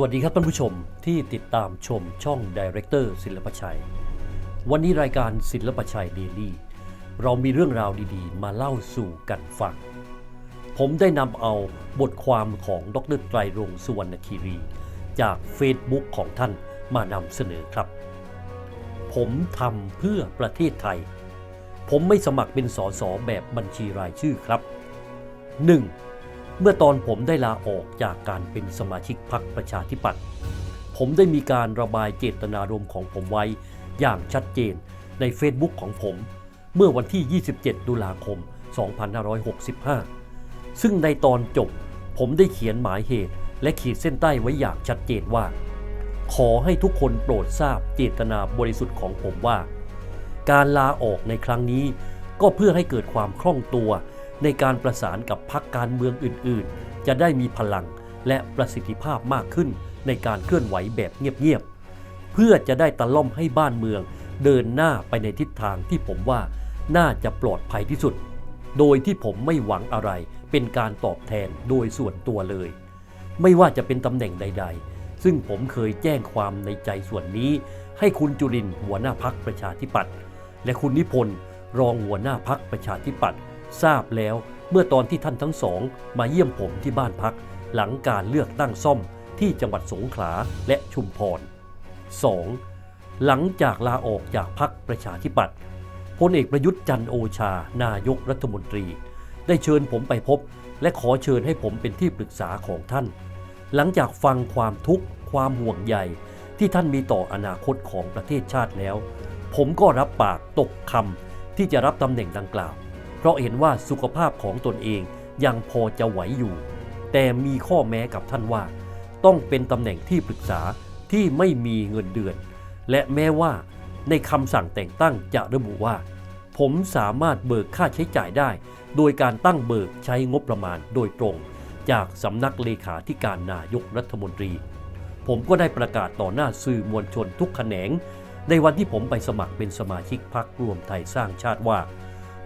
สวัสดีครับท่านผู้ชมที่ติดตามชมช่องดีเรคเตอร์ศิลปชัย วันนี้รายการศิลปชัยเดลี่ เรามีเรื่องราวดีๆ มาเล่าสู่กันฟัง ผมได้นำเอาบทความของดรไตรรงสุวรรณคีรี จากเฟซบุ๊กของท่านมานำเสนอครับ ผมทำเพื่อประเทศไทย ผมไม่สมัครเป็นสสแบบบัญชีรายชื่อครับ 1. เมื่อตอนผมได้ลาออกจากการเป็นสมาชิกพรรคประชาธิปัตย์ผมได้มีการระบายเจตนารมณ์ของผมไว้อย่างชัดเจนใน Facebook ของผม เมื่อวันที่ 27 ตุลาคม 2565 ซึ่งในตอนจบผมได้เขียนหมายเหตุและขีดเส้นใต้ไว้อย่างชัดเจนว่า ขอให้ทุกคนโปรดทราบเจตนาบริสุทธิ์ของผมว่า การลาออกในครั้งนี้ก็เพื่อให้เกิดความคล่องตัว ในการประสานกับพรรคการเมืองอื่นๆ จะได้มีพลังและประสิทธิภาพมากขึ้นในการเคลื่อนไหวแบบเงียบๆ เพื่อจะได้ตะล่อมให้บ้านเมือง เดินหน้าไปในทิศทางที่ผมว่าน่าจะปลอดภัยที่สุด โดยที่ผมไม่หวังอะไรเป็นการตอบแทนโดยส่วนตัวเลย ไม่ว่าจะเป็นตำแหน่งใด ๆ ซึ่งผมเคยแจ้งความในใจส่วนนี้ ให้คุณจุรินหัวหน้าพักประชาธิปัตย์และคุณนิพนธ์รองหัวหน้าพักประชาธิปัตย์ ทราบแล้วเมื่อตอนที่ท่านทั้งสองมาเยี่ยมผมที่บ้านพัก หลังการเลือกตั้งซ่อมที่จังหวัดสงขลาและชุมพร 2. หลังจากลาออกจากพักประชาธิปัตย์พลเอกประยุทธ์จันโอชา นายกรัฐมนตรี ได้เชิญผมไปพบ และขอเชิญให้ผมเป็นที่ปรึกษาของท่าน หลังจากฟังความทุกข์ ความห่วงใยที่ท่านมีต่ออนาคตของประเทศชาติแล้ว ผมก็รับปากตกคำที่จะรับตำแหน่งดังกล่าว เพราะเห็นว่าสุขภาพของตนเองยังพอจะไหวอยู่ แต่มีข้อแม้กับท่านว่า ต้องเป็นตำแหน่งที่ปรึกษาที่ไม่มีเงินเดือน และแม้ว่าในคำสั่งแต่งตั้งจะระบุว่า ผมสามารถเบิกค่าใช้จ่ายได้ โดยการตั้งเบิกใช้งบประมาณโดยตรง จากสำนักเลขาธิการนายกรัฐมนตรี ผมก็ได้ประกาศต่อหน้าสื่อมวลชนทุกแขนง ในวันที่ผมไปสมัครเป็นสมาชิกพรรครวมไทยสร้างชาติว่า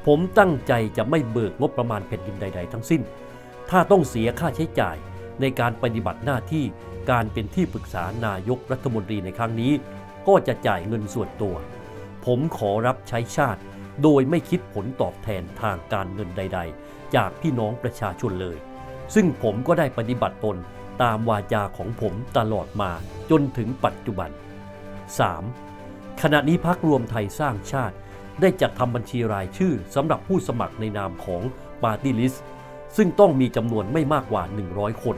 ผมตั้งใจจะไม่เบิกงบประมาณแผ่นดินใด ๆ ทั้งสิ้น ถ้าต้องเสียค่าใช้จ่ายในการปฏิบัติหน้าที่การเป็นที่ปรึกษานายกรัฐมนตรีในครั้งนี้ ก็จะจ่ายเงินส่วนตัว ผมขอรับใช้ชาติ โดยไม่คิดผลตอบแทนทางการเงินใด ๆ จากพี่น้องประชาชนเลย ซึ่งผมก็ได้ปฏิบัติตนตามวาจาของผมตลอดมาจนถึงปัจจุบัน 3. ขณะนี้พักรวมไทยสร้างชาติ ได้จัดทำบัญชีรายชื่อสำหรับผู้สมัครในนามของปาร์ตี้ลิสต์ซึ่งต้องมีจำนวนไม่มากกว่า 100 คน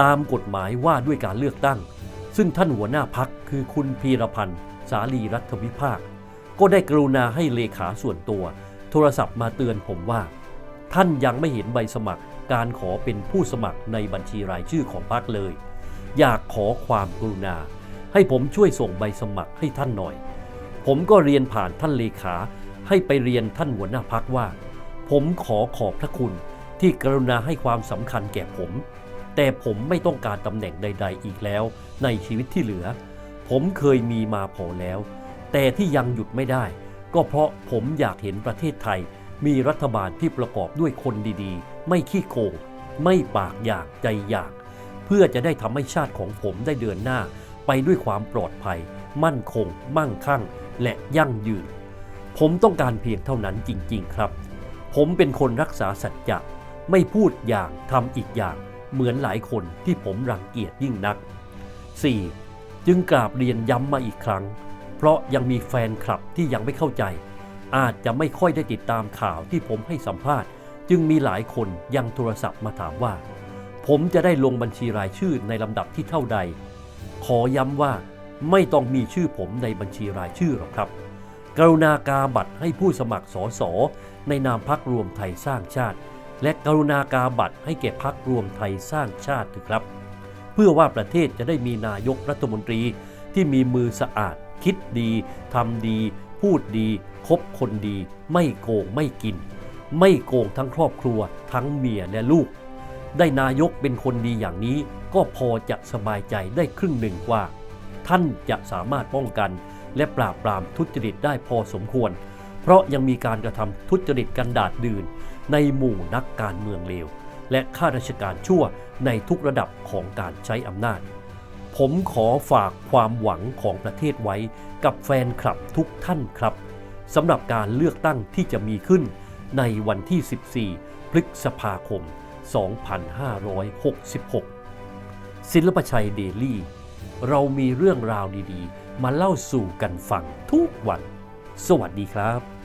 ตามกฎหมายว่าด้วยการเลือกตั้ง ซึ่งท่านหัวหน้าพักคือคุณพีรพันธ์สาลีรัฐวิภาค ก็ได้กรุณาให้เลขาส่วนตัว โทรศัพท์มาเตือนผมว่า ท่านยังไม่เห็นใบสมัครการขอเป็นผู้สมัครในบัญชีรายชื่อของพรรคเลย อยากขอความกรุณา ให้ผมช่วยส่งใบสมัครให้ท่านหน่อย ผมก็เรียนผ่านท่านเลขา ให้ไปเรียนท่านหัวหน้าพักว่า ผมขอขอบพระคุณที่กรุณาให้ความสำคัญแก่ผม แต่ผมไม่ต้องการตำแหน่งใด ๆ อีกแล้ว ในชีวิตที่เหลือ ผมเคยมีมาพอแล้ว แต่ที่ยังหยุดไม่ได้ ก็เพราะผมอยากเห็นประเทศไทย มีรัฐบาลที่ประกอบด้วยคนดีๆ ไม่ขี้โกงไม่ปากอยากใจอยาก เพื่อจะได้ทำให้ชาติของผมได้เดินหน้า ไปด้วยความปลอดภัย มั่นคง มั่งคั่ง และยั่งยืน ผมต้องการเพียงเท่านั้นจริง ๆ ครับ ผมเป็นคนรักษาสัจจะไม่พูดอย่างทำอีกอย่าง เหมือนหลายคนที่ผมรังเกียจยิ่งนัก 4. จึงกราบเรียนย้ำมาอีกครั้ง เพราะยังมีแฟนคลับที่ยังไม่เข้าใจ อาจจะไม่ค่อยได้ติดตามข่าวที่ผมให้สัมภาษณ์ จึงมีหลายคนยังโทรศัพท์มาถามว่า ผมจะได้ลงบัญชีรายชื่อในลำดับที่เท่าใด ขอย้ำว่า ไม่ต้องมีชื่อผมในบัญชีรายชื่อหรอกครับ กรุณากาบัตรให้ผู้สมัครสสในนามพักรวมไทยสร้างชาติ และกรุณากาบัตรให้แก่พักรวมไทยสร้างชาติเถอะครับ เพื่อว่าประเทศจะได้มีนายกรัฐมนตรีที่มีมือสะอาด คิดดีทำดี พูดดี คบคนดี ไม่โกงไม่กิน ไม่โกงทั้งครอบครัว ทั้งเมียและลูก ได้นายกเป็นคนดีอย่างนี้ก็พอจะสบายใจได้ครึ่งหนึ่งว่า ท่านจะสามารถป้องกัน และปราบปรามทุจริตได้พอสมควร เพราะยังมีการกระทำทุจริตกันดาดดื่น ในหมู่นักการเมืองเลว และข้าราชการชั่วในทุกระดับของการใช้อำนาจ ผมขอฝากความหวังของประเทศไว้กับแฟนคลับทุกท่านครับสำหรับการเลือกตั้งที่จะมีขึ้นในวันที่ 14 พฤษภาคม 2566 ศิลปชัยเดลี่ เรามีเรื่องราวดีๆ มาเล่าสู่กันฟังทุกวัน สวัสดีครับ